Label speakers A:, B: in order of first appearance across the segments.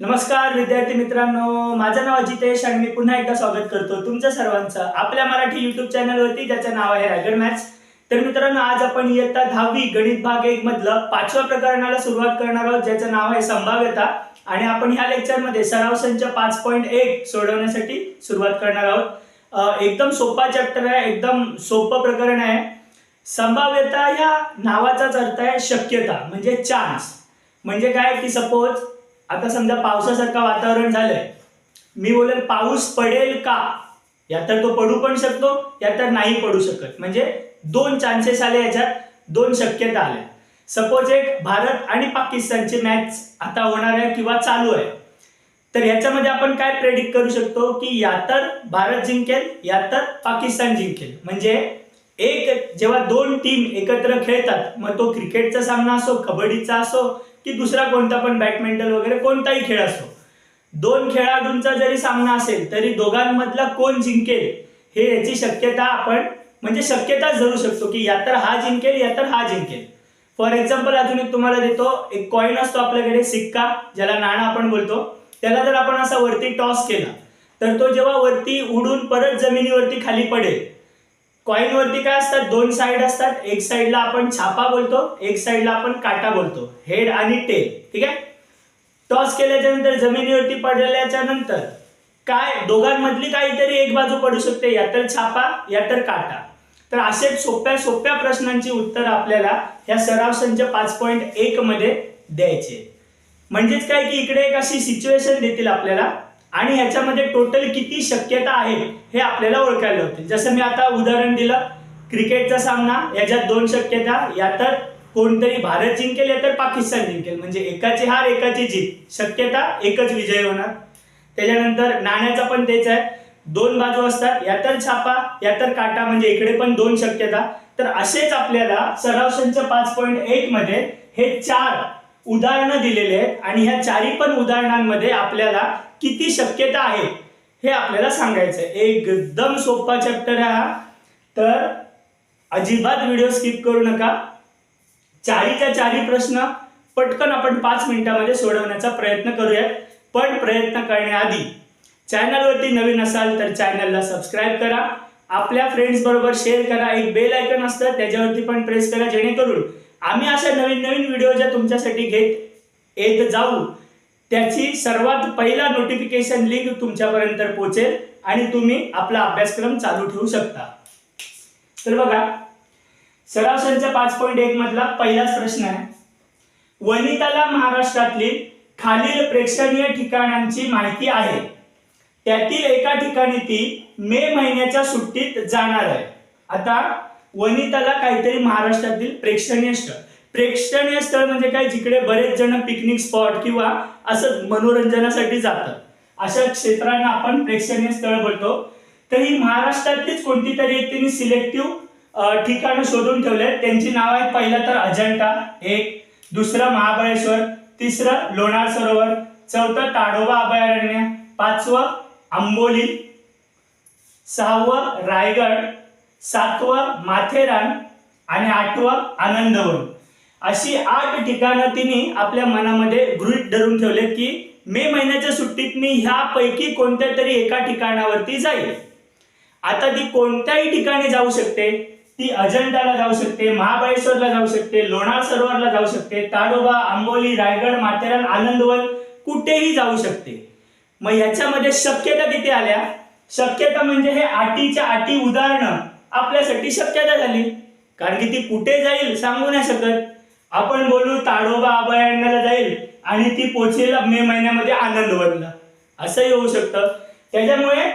A: नमस्कार विद्यार्थी मित्रांनो. माझं नाव अजितेश आणि मी पुन्हा एकदा स्वागत करतो तुमचं सर्वांचं आपल्या मराठी युट्यूब चॅनलवरती ज्याचं नाव आहे रायगड मॅथ्स तर मित्रांनो आज आपण इयत्ता दहावी गणित भाग एक मधलं पाचव्या प्रकरणाला सुरुवात करणार आहोत ज्याचं नाव आहे संभाव्यता. आणि आपण ह्या लेक्चरमध्ये सराव संच पाच पॉईंट एक सोडवण्यासाठी सुरुवात करणार आहोत. एकदम सोपा चॅप्टर आहे एकदम सोपं प्रकरण आहे. संभाव्यता या नावाचाच अर्थ आहे शक्यता म्हणजे चान्स म्हणजे काय की सपोज आता समजा पावसासारखं वातावरण झालंय. मी बोलेल पाऊस पडेल का? या तर तो पडू पण शकतो या तर नाही पडू शकत. म्हणजे दोन चान्सेस आले याच्यात दोन शक्यता आल्या. सपोज एक भारत आणि पाकिस्तानची मॅच आता होणार आहे किंवा चालू आहे. तर याच्यामध्ये आपण काय प्रेडिक्ट करू शकतो की या तर भारत जिंकेल या तर पाकिस्तान जिंकेल. म्हणजे एक जेव्हा दोन टीम एकत्र खेळतात मग तो क्रिकेटचा सामना असो कबड्डीचा असो की दुसरा कोणता पण बॅडमिंटन वगैरे कोणताही खेळ असो. दोन खेळाडूंचा जरी सामना असेल तरी दोघांमधला कोण जिंकेल हे याची शक्यता आपण म्हणजे शक्यताच धरू शकतो की या तर हा जिंकेल या तर हा जिंकेल. फॉर एक्झाम्पल अजून एक तुम्हाला देतो एक कॉईन असतो आपल्याकडे सिक्का ज्याला नाणं आपण बोलतो. त्याला जर आपण असा वरती टॉस केला तर तो जेव्हा वरती उडून परत जमिनीवरती खाली पडेल कॉइन वरती काय असतात? दोन साइड असतात. एक साइडला आपण छापा बोलतो एक साइडला आपण काटा बोलतो. हेड आणि टेल ठीक आहे? टॉस केल्याच्यानंतर जमिनीवरती पडल्याच्या नंतर काय? दोघांमधली काहीतरी एक बाजू पडू शकते. या तर छापा या तर काटा. तर असे सोप्या सोप्या प्रश्नांची उत्तर आपल्याला या सराव संच पाच पॉईंट एक मध्ये द्यायचे. म्हणजेच काय की इकडे एक अशी सिच्युएशन देतील आपल्याला. आणि याच्यामध्ये टोटल किती शक्यता आहे हे आपल्याला ओळखायला होते. जसं मी आता उदाहरण दिलं क्रिकेटचा सामना याच्यात दोन शक्यता या तर कोणतरी भारत जिंकेल या तर पाकिस्तान जिंकेल. म्हणजे एकाची हार एकाची जीत. शक्यता एकच विजय होणार. त्याच्यानंतर नाण्याचा पण तेच आहे. दोन बाजू असतात या तर छापा या तर काटा म्हणजे इकडे पण दोन शक्यता. तर असेच आपल्याला सराव संच पाच पॉईंट एक मध्ये हे चार उदाहरणं दिलेले आहेत आणि ह्या चारी पण उदाहरणांमध्ये आपल्याला किती शक्यता आहे हे आपल्याला सांगायचं आहे एकदम सोपा चॅप्टर आहे हा. तर अजिबात व्हिडिओ स्किप करू नका. चारीच्या चारी प्रश्न पटकन आपण पाच मिनिटामध्ये सोडवण्याचा प्रयत्न करूयात. पण प्रयत्न करण्याआधी चॅनलवरती नवीन असाल तर चॅनलला सबस्क्राईब करा. आपल्या फ्रेंड्स बरोबर शेअर करा. एक बेल आयकन असतं त्याच्यावरती पण प्रेस करा जेणेकरून आम्ही अशा नवीन नवीन व्हिडिओ ज्या तुमच्यासाठी घेत येत जाऊ त्याची सर्वात पहिला नोटिफिकेशन लिंक तुमच्यापर्यंत पोहोचेल आणि तुम्ही आपला अभ्यासक्रम चालू ठेवू शकता. तर बघा सराव संच पाच पॉईंट एक मधला पहिलाच प्रश्न आहे. वनिताला महाराष्ट्रातली खालील प्रेक्षणीय ठिकाणांची माहिती आहे. त्यातील एका ठिकाणी ती मे महिन्याच्या सुट्टीत जाणार आहे. आता वनिताला काहीतरी महाराष्ट्रातील प्रेक्षणीय स्थळ. प्रेक्षणीय स्थळ म्हणजे काय? जिकडे बरेच जण पिकनिक स्पॉट किंवा असं मनोरंजनासाठी जातात. अशा क्षेत्रांना आपण प्रेक्षणीय स्थळ बोलतो तर ही महाराष्ट्रातलीच कोणती तरी एक त्यांनी सिलेक्टिव्ह ठिकाणं शोधून ठेवले त्यांची नाव आहेत. पहिलं तर अजंठा एक. दुसरं महाबळेश्वर तिसरं लोणार सरोवर चौथं ताडोबा अभयारण्य पाचवं आंबोली सहावं रायगड सातवं माथेरान आणि आठवं आनंदवन. अशी आठ ठिकाणं तिने आपल्या मनामध्ये गृहीत धरून ठेवले की मे महिन्याच्या सुट्टीत मी ह्यापैकी कोणत्या तरी एका ठिकाणावरती जाईल आता ती कोणत्याही ठिकाणी जाऊ शकते. ती अजंठाला जाऊ शकते महाबळेश्वरला जाऊ शकते लोणार सरोवरला जाऊ शकते ताडोबा आंबोली रायगड माथेरान आनंदवन कुठेही जाऊ शकते. मग याच्यामध्ये शक्यता किती आल्या? शक्यता म्हणजे हे आटीच्या आटी उदाहरणं. आपल्यासाठी शक्यता झाली. कारण की ती कुठे जाईल सांगू नाही शकत. आपण बोलू ताडोबा अभयारण्याला जाईल आणि ती पोचेल मे महिन्यामध्ये आनंदवनला. असंही होऊ शकतं. त्याच्यामुळे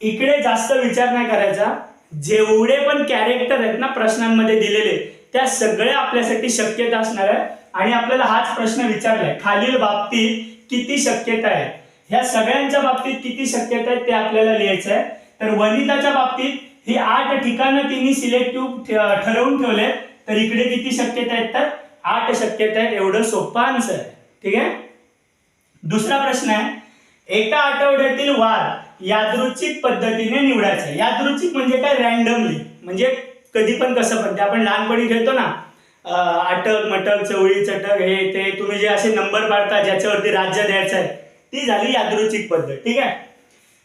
A: इकडे जास्त विचार नाही करायचा. जेवढे पण कॅरेक्टर आहेत ना प्रश्नांमध्ये दिलेले त्या सगळ्या आपल्यासाठी शक्यता असणार आहे. आणि आपल्याला हाच प्रश्न विचारलाय खालील बाबतीत किती शक्यता आहे? ह्या सगळ्यांच्या बाबतीत किती शक्यता आहे ते आपल्याला लिहायचं आहे. तर वनिताच्या बाबतीत ही आठ ठिकाणं तिने सिलेक्टिव्ह ठरवून ठेवले. तर इकडे किती शक्यता आहेत तर? आठ शक्यता आहेत. एवढं सोपं आन्सर आहे. ठीक आहे? दुसरा प्रश्न आहे. एका आठवड्यातील वार यादृच्छिक पद्धतीने निवडायचा. यादृच्छिक म्हणजे काय? रॅन्डमली म्हणजे कधी पण कसं पण. ते आपण लहानपणी खेळतो ना. आटक अटक मटक चवळी चटक हे ते. तुम्ही जे असे नंबर पाडता ज्याच्यावरती राज्य द्यायचं आहे ती झाली यादृच्छिक पद्धत. ठीक आहे?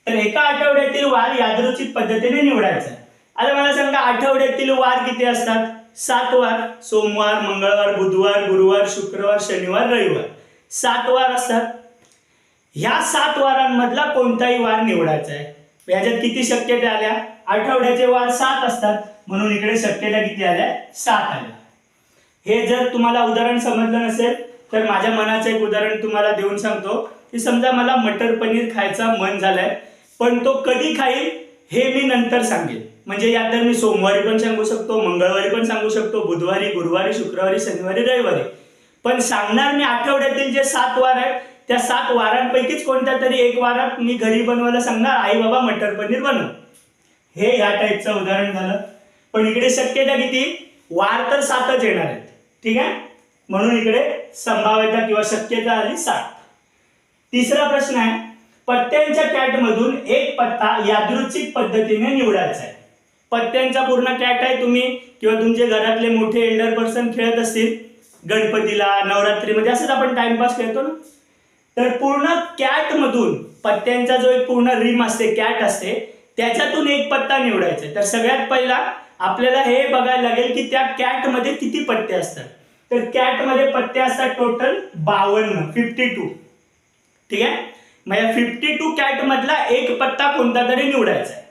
A: तर एका आठवड्यातील वार यादृच्छिक पद्धतीने निवडायचा. आता मला सांगा आठवड्यातील वार किती असतात? सात वार सोमवार मंगळवार बुधवार गुरुवार शुक्रवार शनिवार रविवार. सात वार असतात. ह्या सात वारांमधला कोणताही वार निवडायचा आहे? ह्याच्यात किती शक्यता आल्या? आठवड्याचे वार सात असतात. म्हणून इकडे शक्यता किती आल्या? सात आल्या. हे जर तुम्हाला उदाहरण समजलं नसेल तर माझ्या मनाचं एक उदाहरण तुम्हाला देऊन सांगतो. की समजा मला मटर पनीर खायचा मन झालंय पण तो कधी खाईल हे मी नंतर सांगेन. म्हणजे या तर मी सोमवारी पण सांगू शकतो मंगळवारी पण सांगू शकतो बुधवारी गुरुवारी शुक्रवारी शनिवारी रविवारी. पण सांगणार मी आठवड्यातील जे सात वार आहेत त्या सात वारांपैकीच कोणत्या तरी एक वारात मी घरी बनवायला सांगणार आई बाबा मटर पनीर बनव. हे या टाईपचं उदाहरण झालं. पण इकडे शक्यता किती? वार तर सातच येणार आहेत. ठीक आहे? म्हणून इकडे संभाव्यता किंवा शक्यता आली सात. तिसरा प्रश्न आहे पत्त्यांच्या कॅट मधून एक पत्ता यादृच्छिक पद्धतीने निवडायचा आहे. पत्त्यांचा पूर्ण कॅट आहे तुम्ही किंवा तुमचे घरातले मोठे एल्डर पर्सन खेळत असतील गणपतीला नवरात्रीमध्ये असंच आपण टाइमपास खेळतो ना? तर पूर्ण कॅट मधून पत्त्यांचा जो एक पूर्ण रिम असते कॅट असते त्याच्यातून एक पत्ता निवडायचा आहे. तर सगळ्यात पहिला आपल्याला हे बघायला लागेल की त्या कॅटमध्ये किती पत्ते असतात. तर कॅटमध्ये पत्ते असतात टोटल बावन्न फिफ्टी टू ठीक आहे? मग या फिफ्टी टू कॅट मधला एक पत्ता कोणता तरी निवडायचा आहे.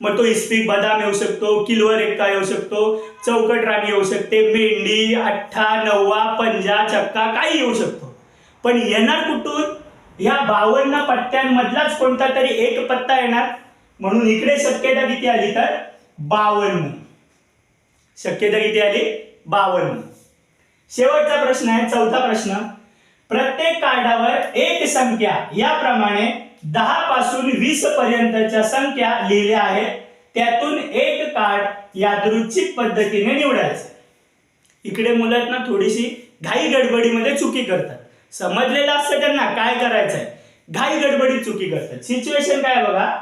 A: मग तो इस्पिक बदाम येऊ शकतो किलवर एक्का येऊ शकतो चौकट राणी येऊ शकते मेंढी अठ्ठा नववा पंजा चक्का काही येऊ शकतो. पण येणार कुठून? ह्या बावन्न पत्त्यांमधलाच कोणता तरी एक पत्ता येणार. म्हणून इकडे शक्यता किती आली तर? बावन्न. शक्यता किती आली? बावन्न. शेवटचा प्रश्न आहे चौथा प्रश्न. प्रत्येक कार्डावर एक संख्या. याप्रमाणे दहा पासून वीस पर्यंतच्या संख्या लिहिल्या आहेत. त्यातून एक कार्ड यादृच्छिक पद्धतीने निवडायचं. इकडे मुलांना थोडीशी घाई गडबडीमध्ये चुकी करतात. समजलेलं असतं त्यांना काय करायचंय. घाई गडबडीत चुकी करतात. सिच्युएशन काय आहे बघा?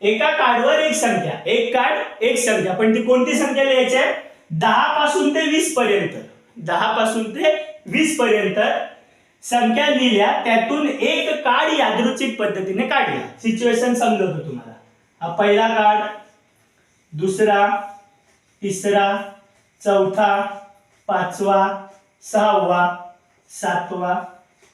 A: एका कार्डवर एक संख्या. एक कार्ड एक संख्या. पण ती कोणती संख्या लिहायची आहे? दहा पासून ते वीस पर्यंत. दहा पासून ते वीस पर्यंत संख्या लिहिल्या त्यातून एक कार्ड यादृच्छिक पद्धतीने काढल्या सिच्युएशन समजवतो तुम्हाला. हा पहिला कार्ड दुसरा तिसरा चौथा पाचवा सहावा सातवा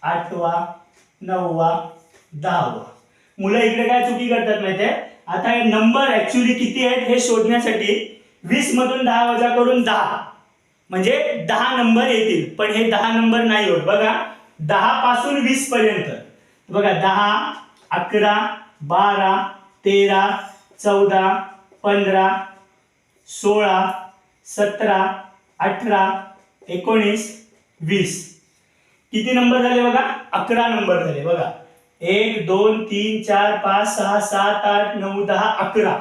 A: आठवा नववा दहावा. मुलं इकडे काय चुकी करतात माहितीये? आता हे नंबर ऍक्च्युली किती आहेत हे शोधण्यासाठी वीस मधून दहा वजा करून दहा. म्हणजे दहा नंबर येतील पण हे दहा नंबर नाही होत. बघा. दहा पासून वीस पर्यंत. बघा दहा अकरा बारा तेरा चौदा पंधरा सोळा सतरा अठरा एकोणीस वीस. किती नंबर झाले बघा? अकरा नंबर झाले बघा. एक दोन तीन चार पाच सहा सात आठ नऊ दहा अकरा.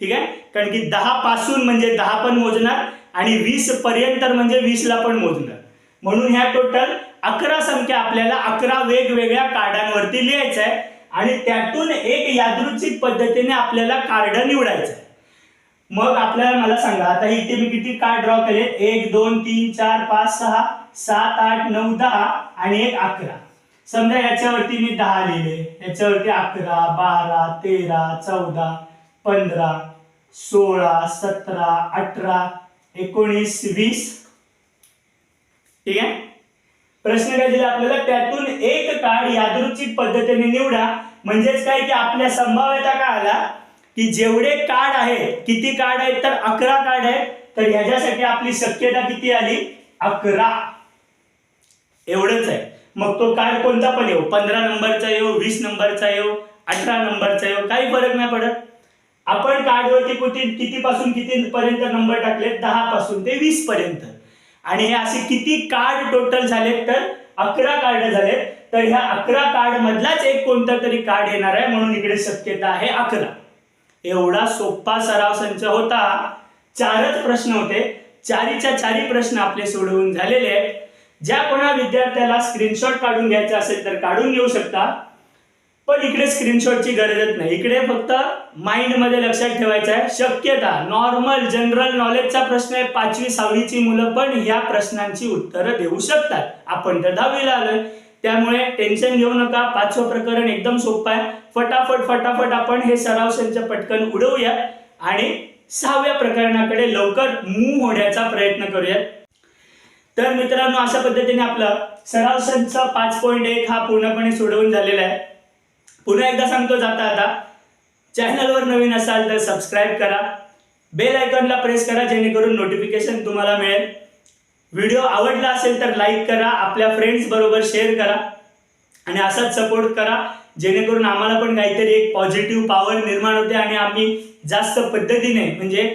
A: ठीक आहे? कारण की दहा पासून म्हणजे दहा पण मोजणार आणि वीस पर्यंत म्हणजे वीसला पण मोजणार. म्हणून ह्या टोटल अकरा संख्या आपल्याला अकरा वेगवेगळ्या कार्डांवरती लिहायचं आहे आणि त्यातून एक यादृच्छिक पद्धतीने आपल्याला कार्ड निवडायचं आहे मग आपल्याला मला सांगा आता इथे मी किती कार्ड ड्रॉ केले एक दोन तीन चार पाच सहा सात आठ नऊ दहा आणि एक अकरा. समजा याच्यावरती मी दहा लिहिले. याच्यावरती अकरा बारा तेरा चौदा पंधरा सोळा सतरा अठरा एकोणीस वीस. ठीक आहे? प्रश्न काय दिला आपल्याला? त्यातून एक कार्ड यादृच्छिक पद्धतीने निवडा. म्हणजेच काय की आपल्या संभाव्यता काय आला की जेवढे कार्ड आहेत किती कार्ड आहेत तर अकरा कार्ड आहेत. तर ह्याच्यासाठी आपली शक्यता किती आली? अकरा. एवढंच आहे. मग तो कार्ड कोणता पण येऊ. पंधरा नंबरचा येऊ वीस नंबरचा येऊ अठरा नंबरचा येऊ. काही फरक नाही पडत. आपण कार्डवरती कुठे किती पासून किती पर्यंत नंबर टाकले दहा पासून ते वीस पर्यंत आणि हे असे किती कार्ड टोटल झालेत तर? अकरा कार्ड झालेत. तर ह्या अकरा कार्ड मधलाच एक कोणता तरी कार्ड येणार आहे म्हणून इकडे शक्यता आहे अकरा. एवढा सोपा सराव संच होता. चारच प्रश्न होते. चारीच्या चारी प्रश्न आपले सोडवून झालेले आहेत. ज्या कोणा विद्यार्थ्याला स्क्रीनशॉट काढून घ्यायचा असेल तर काढून घेऊ शकता. पण इकडे स्क्रीनशॉटची गरजच नाही. इकडे फक्त माइंडमध्ये लक्षात ठेवायचं आहे. शक्यता नॉर्मल जनरल नॉलेजचा प्रश्न आहे. पाचवी सहावीची मुलं पण या प्रश्नांची उत्तरं देऊ शकतात. आपण तर दहावीला आलोय. त्यामुळे टेन्शन घेऊ नका. पाचवं प्रकरण एकदम सोपं आहे. फटाफट फटाफट आपण हे सराव संच पटकन उडवूया. आणि सहाव्या प्रकरणाकडे लवकर मूव होण्याचा प्रयत्न करूयात. तर मित्रांनो अशा पद्धतीने आपला सराव संच पाच पॉईंट एक हा पूर्णपणे सोडवून झालेला आहे. पुन्हा एकदा सांगतो जाता आता. चॅनलवर नवीन असाल तर सबस्क्राईब करा. बेल आयकॉनला प्रेस करा जेणेकरून नोटिफिकेशन तुम्हाला मिळेल. व्हिडिओ आवडला असेल तर लाईक करा आपल्या फ्रेंड्स बरोबर शेअर करा. आणि असाच सपोर्ट करा जेणेकरून आम्हाला पण काहीतरी एक पॉझिटिव्ह पॉवर निर्माण होते आणि आम्ही जास्त पद्धतीने म्हणजे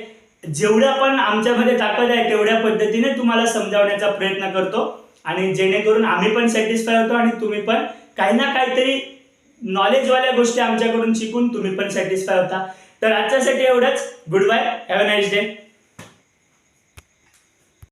A: जेवढ्या पण आमच्यामध्ये ताकद आहे तेवढ्या पद्धतीने तुम्हाला समजावण्याचा प्रयत्न करतो. आणि जेणेकरून आम्ही पण सॅटिस्फाय होतो आणि तुम्ही पण काही ना काहीतरी नॉलेजवाल्या गोष्टी आमच्याकडून शिकून तुम्ही पण सॅटिस्फाय होता. तर आजच्यासाठी एवढंच. Good bye have a nice day